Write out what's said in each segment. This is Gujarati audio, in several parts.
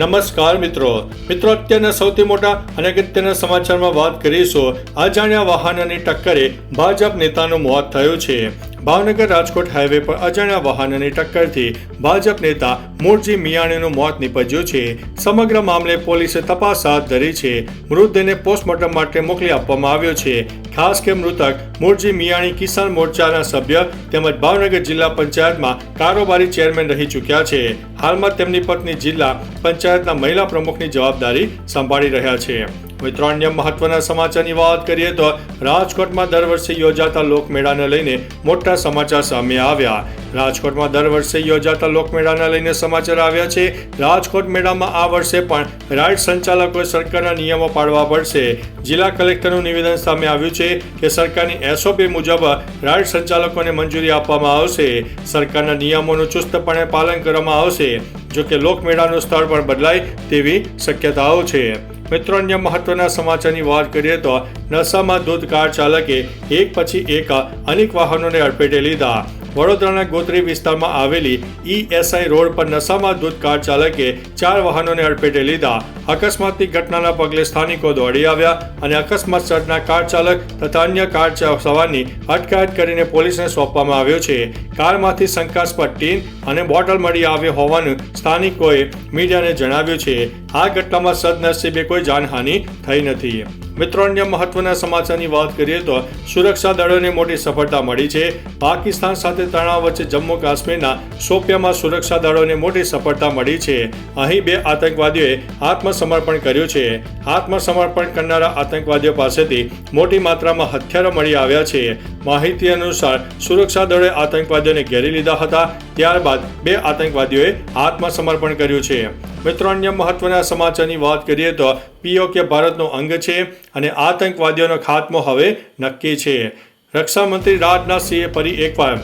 નમસ્કાર મિત્રો. મિત્રો, અત્યારના સૌથી મોટા અને અગત્યના સમાચારમાં વાત કરીશું. અજાણ્યા વાહનની ટક્કરે ભાજપ નેતાનું મોત થયું છે. ભાવનગર રાજકોટ હાઈવે પર અજાણ્યા વાહનની ટક્કરથી ભાજપ નેતા મૂળજી મિયાણીનું મોત નીપજ્યું છે. સમગ્ર મામલે પોલીસે તપાસ હાથ ધરી છે. મૃતદેહને પોસ્ટમોર્ટમ માટે મોકલી આપવામાં આવ્યો છે. ખાસ કે મૃતક મૂળજી મિયાણી કિસાન મોરચાના સભ્ય તેમજ ભાવનગર જિલ્લા પંચાયતમાં કારોબારી ચેરમેન રહી ચૂક્યા છે. હાલમાં તેમની પત્ની જિલ્લા પંચાયતના મહિલા પ્રમુખની જવાબદારી સંભાળી રહ્યા છે. મિત્રો અન્ય મહત્વના સમાચારની વાત કરીએ તો રાજકોટમાં દર વર્ષે યોજાતા લોકમેળાને લઈને મોટા સમાચાર સામે આવ્યા. રાજકોટમાં દર વર્ષે યોજાતા લોકમેળાને લઈને સમાચાર આવ્યા છે. રાજકોટ મેળામાં આ વર્ષે પણ રાઇડ સંચાલકોએ સરકારના નિયમો પાડવા પડશે. જિલ્લા કલેક્ટરનું નિવેદન સામે આવ્યું છે કે સરકારની એસઓપી મુજબ રાઇડ સંચાલકોને મંજૂરી આપવામાં આવશે. સરકારના નિયમોનું ચુસ્તપણે પાલન કરવામાં આવશે. જો કે લોકમેળાનું સ્થળ પણ બદલાય તેવી શક્યતાઓ છે. મિત્રો, અન્ય મહત્વના સમાચારની વાત કરીએ તો નશામાં દૂધ કાર ચાલકે એક પછી એક અનેક વાહનોને અડફેટે લીધા. વડોદરાના ગોત્રી વિસ્તારમાં આવેલી ઈએસઆઈ રોડ પર નશામાં દૂધ કાર ચાલકે ચાર વાહનોને અડફેટે લીધા. અકસ્માતની ઘટનાના પગલે સ્થાનિકો દોડી આવ્યા અને અકસ્માત સર્જના કાર ચાલક તથા અન્ય કાર સવારની અટકાયત કરીને પોલીસને સોંપવામાં આવ્યો છે. કારમાંથી શંકાસ્પદ ટીન અને બોટલ મળી આવ્યો હોવાનું સ્થાનિકોએ મીડિયાને જણાવ્યું છે. આ ઘટનામાં સદનસીબે કોઈ જાનહાનિ થઈ નથી. મિત્રો, અન્ય મહત્વના સમાચારની વાત કરીએ તો સુરક્ષા દળોને મોટી સફળતા મળી છે. પાકિસ્તાન સાથે તણાવ વચ્ચે જમ્મુ કાશ્મીરના સોપિયામાં સુરક્ષા દળોને મોટી સફળતા મળી છે. અહીં બે આતંકવાદીઓએ આત્મસમર્પણ કર્યું છે. આત્મસમર્પણ કરનારા આતંકવાદીઓ પાસેથી મોટી માત્રામાં હથિયારો મળી આવ્યા છે. માહિતી અનુસાર સુરક્ષા દળે આતંકવાદીઓને ઘેરી લીધા હતા. ત્યારબાદ બે આતંકવાદીઓએ આત્મસમર્પણ કર્યું છે. મિત્રો, અન્ય મહત્વના સમાચારની વાત કરીએ તો પીઓકે ભારતનો અંગ છે અને આતંકવાદીઓનો ખાત્મો હવે નક્કી છે. રક્ષામંત્રી રાજનાથસિંહે ફરી એકવાર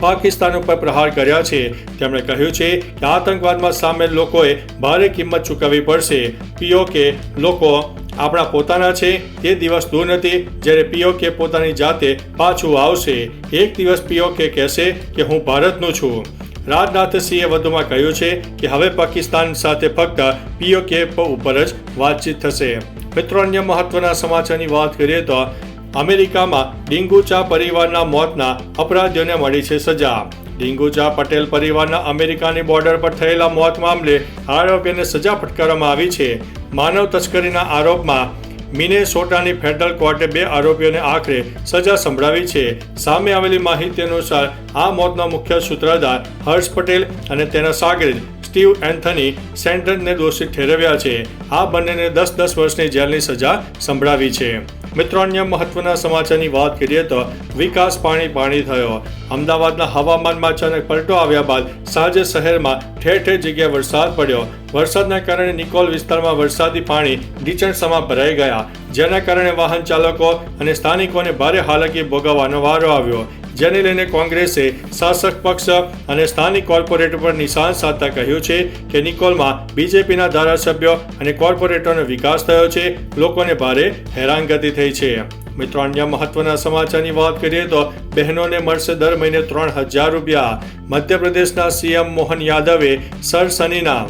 પાકિસ્તાન ઉપર પ્રહાર કર્યા છે. તેમણે કહ્યું છે કે આતંકવાદમાં સામેલ લોકોએ ભારે કિંમત ચૂકવવી પડશે. પીઓકે લોકો આપણા પોતાના છે તે દિવસ દૂર નથી, જ્યારે પીઓકે પોતાની જાતે પાછું આવશે. એક દિવસ પીઓકે કહેશે કે હું ભારતનું છું. રાજનાથસિંહે વધુમાં કહ્યું છે કે હવે પાકિસ્તાન સાથે ફક્ત પીઓકે ઉપર જ વાતચીત થશે. મિત્રો, અન્ય મહત્વના સમાચારની વાત કરીએ તો અમેરિકામાં ડિંગુચા પરિવારના મોતના અપરાધીઓને મળી છે સજા. ડિંગુચા પટેલ પરિવારના અમેરિકાની બોર્ડર પર થયેલા મોત મામલે આરોપીને સજા ફટકારવામાં આવી છે. માનવ તસ્કરીના આરોપમાં મિનેસોટાની ફેડરલ કોર્ટે બે આરોપીઓને આખરે સજા સંભળાવી છે. સામે આવેલી માહિતી અનુસાર, આ મોતનો મુખ્ય સૂત્રધાર હર્ષ પટેલ અને તેના સાગરીત સ્ટીવ એન્થની સેન્ટરને દોષિત ઠેરવ્યા છે. આ બંનેને દસ દસ વર્ષની જેલની સજા સંભળાવી છે. મિત્રો, અન્ય મહત્વના સમાચારની વાત કરીએ તો વિકાસ પાણી પાણી થયો. અમદાવાદના હવામાનમાં અચાનક પલટો આવ્યા બાદ સાંજે શહેરમાં ઠેર ઠેર જગ્યાએ વરસાદ પડ્યો. વરસાદના કારણે નિકોલ વિસ્તારમાં વરસાદી પાણી ઢીચણસમાં ભરાઈ ગયા. જેના કારણે વાહન ચાલકો અને સ્થાનિકોને ભારે હાલાકી ભોગવવાનો વારો આવ્યો. જેને લઈને કોંગ્રેસે શાસક પક્ષ અને સ્થાનિક કોર્પોરેટર પર નિશાન સાધતા કહ્યું છે કે નિકોલમાં બીજેપીના ધારાસભ્યો અને કોર્પોરેટરનો વિકાસ થયો છે, લોકોને ભારે હેરાનગતિ થઈ છે. મિત્રો, અન્ય મહત્વના સમાચારની વાત કરીએ તો બહેનોને મળશે દર મહિને ત્રણ હજાર રૂપિયા. મધ્યપ્રદેશના સીએમ મોહન યાદવે સરસનીના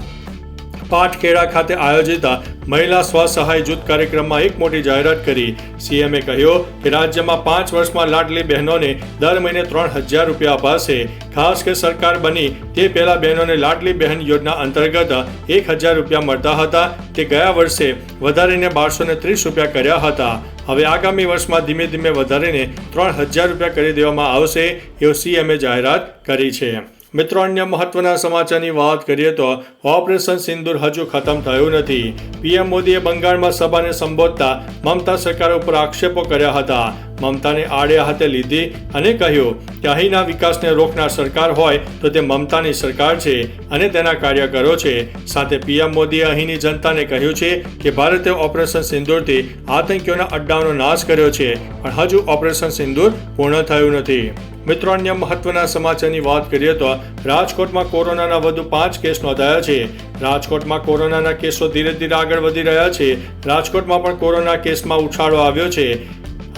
પાટખેડા ખાતે આયોજિત મહિલા સ્વસહાય જૂથ કાર્યક્રમમાં એક મોટી જાહેરાત કરી. સીએમએ કહ્યું કે રાજ્યમાં પાંચ વર્ષમાં લાડલી બહેનોને દર મહિને ત્રણ હજાર રૂપિયા અપાશે. ખાસ કે સરકાર બની તે પહેલા બહેનોને લાડલી બહેન યોજના અંતર્ગત એક હજાર રૂપિયા મળતા હતા. તે ગયા વર્ષે વધારીને બારસો ને ત્રીસ રૂપિયા કર્યા હતા. હવે આગામી વર્ષમાં ધીમે ધીમે વધારીને ત્રણ હજાર રૂપિયા કરી દેવામાં આવશે, એવું સીએમએ જાહેરાત કરી છે. મિત્રો, અન્ય મહત્વના સમાચારની વાત કરીએ તો ઓપરેશન સિંદૂર હજુ ખતમ થયું નથી. પીએમ મોદીએ બંગાળમાં સભાને સંબોધતા મમતા સરકાર ઉપર આક્ષેપો કર્યા હતા. મમતાને આડે હાથે લીધી અને કહ્યું કે અહીંના વિકાસને રોકનાર સરકાર હોય તો તે મમતાની સરકાર છે અને તેના કાર્યકરો છે. સાથે પીએમ મોદીએ અહીંની જનતાને કહ્યું છે કે ભારતે ઓપરેશન સિંદૂરથી આતંકીઓના અડ્ડાઓનો નાશ કર્યો છે, પણ હજુ ઓપરેશન સિંદૂર પૂર્ણ થયું નથી. મિત્રો, અન્ય મહત્વના સમાચારની વાત કરીએ તો રાજકોટમાં કોરોનાના વધુ પાંચ કેસ નોંધાયા છે. રાજકોટમાં કોરોનાના કેસો ધીરે ધીરે આગળ વધી રહ્યા છે. રાજકોટમાં પણ કોરોના કેસમાં ઉછાળો આવ્યો છે.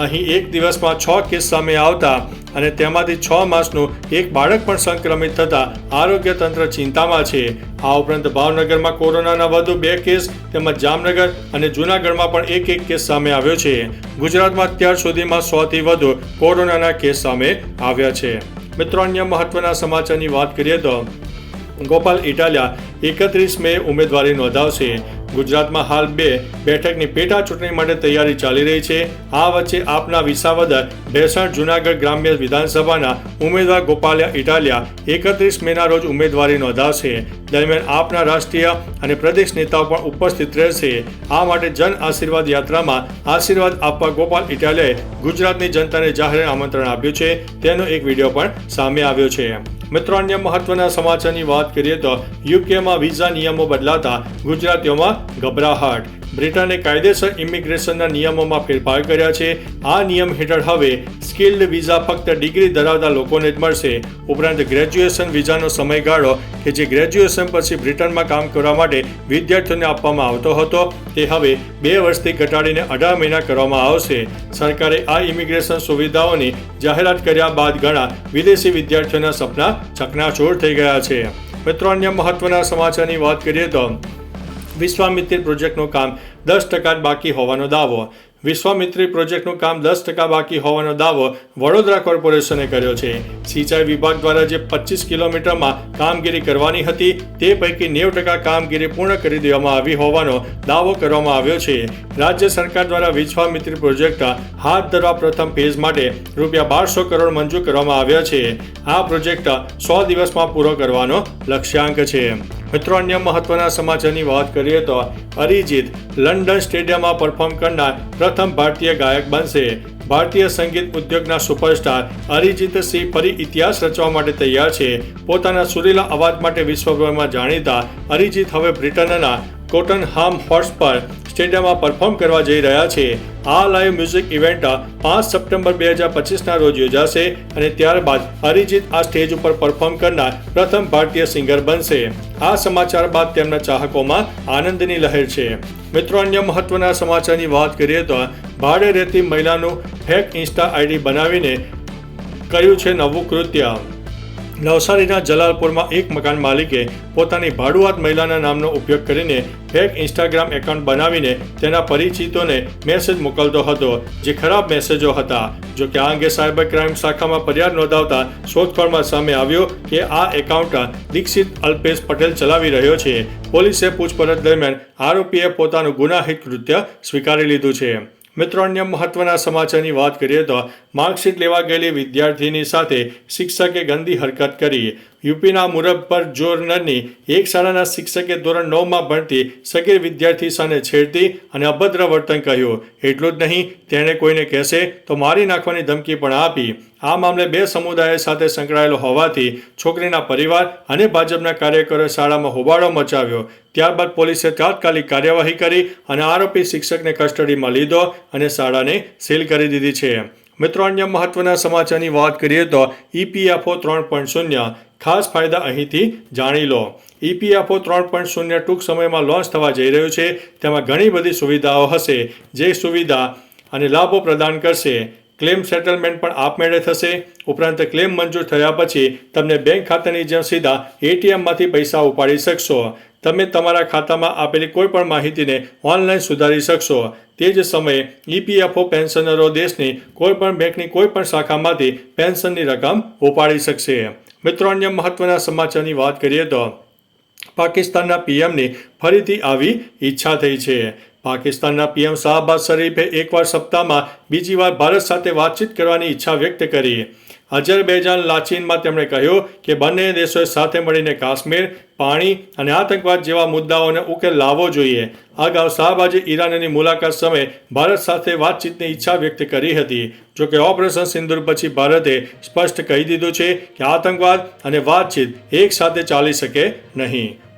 અહીં એક દિવસમાં છ કેસ સામે આવતા અને તેમાંથી છ માસનું એક બાળક પણ સંક્રમિત થતા આરોગ્ય તંત્ર ચિંતામાં છે. આ ઉપરાંત ભાવનગરમાં કોરોનાના વધુ બે કેસ, તેમજ જામનગર અને જૂનાગઢમાં પણ એક એક કેસ સામે આવ્યો છે. ગુજરાતમાં અત્યાર સુધીમાં સોથી વધુ કોરોનાના કેસ સામે આવ્યા છે. મિત્રો, અન્ય મહત્વના સમાચારની વાત કરીએ તો ગોપાલ ઇટાલિયા એકત્રીસ મે ઉમેદવારી નોંધાવશે. ગુજરાતમાં હાલ બે બેઠકની પેટા ચૂંટણી માટે તૈયારી ચાલી રહી છે. આ વચ્ચે આપના વિસાવદર, ભેસાણ, જુનાગઢ ગ્રામ્ય વિધાનસભાના ઉમેદવાર ગોપાલિયા ઇટાલિયા એકત્રીસ મેના રોજ ઉમેદવારી નોંધાવશે. દરમિયાન આપના રાષ્ટ્રીય અને પ્રદેશ નેતાઓ પણ ઉપસ્થિત રહેશે. આ માટે જન આશીર્વાદ યાત્રામાં આશીર્વાદ આપવા ગોપાલ ઇટાલિયાએ ગુજરાતની જનતાને જાહેર આમંત્રણ આપ્યું છે. તેનો એક વીડિયો પણ સામે આવ્યો છે. મિત્રો અન્ય મહત્વના સમાચારની વાત કરીએ તો યુકેમાં વિઝા નિયમો બદલાતા ગુજરાતીઓમાં ગભરાહટ. બ્રિટને કાયદેસર ઇમિગ્રેશનના નિયમોમાં ફેરફાર કર્યા છે. આ નિયમ હેઠળ હવે સ્કિલ્ડ વિઝા ફક્ત ડિગ્રી ધરાવતા લોકોને જ મળશે. ઉપરાંત ગ્રેજ્યુએશન વિઝાનો સમયગાળો કે જે ગ્રેજ્યુએશન પછી બ્રિટનમાં કામ કરવા માટે વિદ્યાર્થીઓને આપવામાં આવતો હતો, તે હવે બે વર્ષથી ઘટાડીને અઢાર મહિના કરવામાં આવશે. સરકારે આ ઇમિગ્રેશન સુવિધાઓની જાહેરાત કર્યા બાદ ઘણા વિદેશી વિદ્યાર્થીઓના સપના ચકનાચૂર થઈ ગયા છે. મિત્રો, અન્ય મહત્વના સમાચારની વાત કરીએ તો વિશ્વામિત્રી પ્રોજેક્ટનું કામ દસ ટકા બાકી હોવાનો દાવો. વિશ્વામિત્રી પ્રોજેક્ટનું કામ દસ ટકા બાકી હોવાનો દાવો વડોદરા કોર્પોરેશને કર્યો છે. સિંચાઈ વિભાગ દ્વારા જે પચીસ કિલોમીટરમાં કામગીરી કરવાની હતી, તે પૈકી નેવ ટકા કામગીરી પૂર્ણ કરી દેવામાં આવી હોવાનો દાવો કરવામાં આવ્યો છે. રાજ્ય સરકાર દ્વારા વિશ્વામિત્રી પ્રોજેક્ટ હાથ ધરવા પ્રથમ ફેઝ માટે રૂપિયા બારસો કરોડ મંજૂર કરવામાં આવ્યા છે. આ પ્રોજેક્ટ સો દિવસમાં પૂરો કરવાનો લક્ષ્યાંક છે. મિત્રો, અન્ય મહત્વના સમાચારની વાત કરીએ તો અરિજીત લંડન સ્ટેડિયમમાં પરફોર્મ કરનાર પ્રથમ ભારતીય ગાયક બનશે. ભારતીય સંગીત ઉદ્યોગના સુપરસ્ટાર અરિજીત સિંહ ફરી ઇતિહાસ રચવા માટે તૈયાર છે. પોતાના સુરીલા અવાજ માટે વિશ્વભરમાં જાણીતા અરિજીત હવે બ્રિટનના કોટનહામ હોર્સ પર સ્ટેડિયમમાં પરફોર્મ કરવા જઈ રહ્યા છે. આ લાઈવ મ્યુઝિક ઇવેન્ટ પાંચ સપ્ટેમ્બર બે હજાર પચીસના રોજ યોજાશે અને ત્યારબાદ અરિજીત આ સ્ટેજ ઉપર પરફોર્મ કરનાર પ્રથમ ભારતીય સિંગર બનશે. આ સમાચાર બાદ તેમના ચાહકોમાં આનંદની લહેર છે. મિત્રો, અન્ય મહત્વના સમાચારની વાત કરીએ તો ભાડે રહેતી મહિલાનું ફેક ઇન્સ્ટા આઈડી બનાવીને કર્યું છે નવું કૃત્ય. નવસારીના જલાલપુરમાં એક મકાન માલિકે પોતાની ભાડુઆત મહિલાના નામનો ઉપયોગ કરીને ફેક ઇન્સ્ટાગ્રામ એકાઉન્ટ બનાવીને તેના પરિચિતોને મેસેજ મોકલતો હતો, જે ખરાબ મેસેજો હતા. જો કે આ અંગે સાયબર ક્રાઇમ શાખામાં ફરિયાદ નોંધાવતા શોધખોળમાં સામે આવ્યો કે આ એકાઉન્ટ દીક્ષિત અલ્પેશ પટેલ ચલાવી રહ્યો છે. પોલીસે પૂછપરછ દરમિયાન આરોપીએ પોતાનું ગુનાહિત કૃત્ય સ્વીકારી લીધું છે. મિત્રો, અન્ય મહત્વના સમાચારની વાત કરીએ તો માર્કશીટ લેવા ગયેલી વિદ્યાર્થીની સાથે શિક્ષકે ગંદી હરકત કરી. યુપીના મુરબ્બરજોરનરની એક શાળાના શિક્ષકે ધોરણ નવમાં ભણતી સગીર વિદ્યાર્થી સામે છેડતી અને અભદ્ર વર્તન કહ્યું, એટલું જ નહીં, તેણે કોઈને કહેશે તો મારી નાખવાની ધમકી પણ આપી. આ મામલે બે સમુદાય સાથે સંકળાયેલો હોવાથી છોકરીના પરિવાર અને ભાજપના કાર્યકરોએ શાળામાં હોબાળો મચાવ્યો. ત્યારબાદ પોલીસે તાત્કાલિક કાર્યવાહી કરી અને આરોપી શિક્ષકને કસ્ટડીમાં લીધો અને શાળાને સીલ કરી દીધી છે. મિત્રો, અન્ય મહત્વના સમાચારની વાત કરીએ તો ઈપીએફઓ ત્રણ પોઈન્ટ શૂન્ય. ખાસ ફાયદા અહીંથી જાણી લો. ઈપીએફઓ ત્રણ પોઈન્ટ શૂન્ય ટૂંક સમયમાં લોન્ચ થવા જઈ રહ્યું છે. તેમાં ઘણી બધી સુવિધાઓ હશે. જે સુવિધા અને લાભો પ્રદાન કરશે. ક્લેમ સેટલમેન્ટ પણ આપમેળે થશે. ઉપરાંત ક્લેમ મંજૂર થયા પછી તમને બેંક ખાતાની જેમ સીધા એટીએમમાંથી પૈસા ઉપાડી શકશો. તમે તમારા ખાતામાં આપેલી કોઈ પણ માહિતીને ઓનલાઈન સુધારી શકશો. તે જ સમયે ઈપીએફઓ પેન્શનરો દેશની કોઈ પણ બેંકની કોઈ પણ શાખામાંથી પેન્શનની રકમ ઉપાડી શકશે. મિત્રો, અન્ય મહત્વના સમાચારની વાત કરીએ તો પાકિસ્તાનના પીએમની ફરીથી આવી ઈચ્છા થઈ છે. પાકિસ્તાનના પીએમ શાહબાદ શરીફે એકવાર સપ્તાહમાં બીજી વાર ભારત સાથે વાતચીત કરવાની ઈચ્છા વ્યક્ત કરી. અજરબૈજાન લાચીનમાં તેમણે કહ્યું કે બંને દેશોએ સાથે મળીને કાશ્મીર, પાણી અને આતંકવાદ જેવા મુદ્દાઓને ઉકેલ લાવવો જોઈએ. અગાઉ શાહબાજે ઈરાનની મુલાકાત સમયે ભારત સાથે વાતચીતની ઈચ્છા વ્યક્ત કરી હતી. જોકે ઓપરેશન સિંદુર પછી ભારતે સ્પષ્ટ કહી દીધું છે કે આતંકવાદ અને વાતચીત એક સાથે ચાલી શકે નહીં.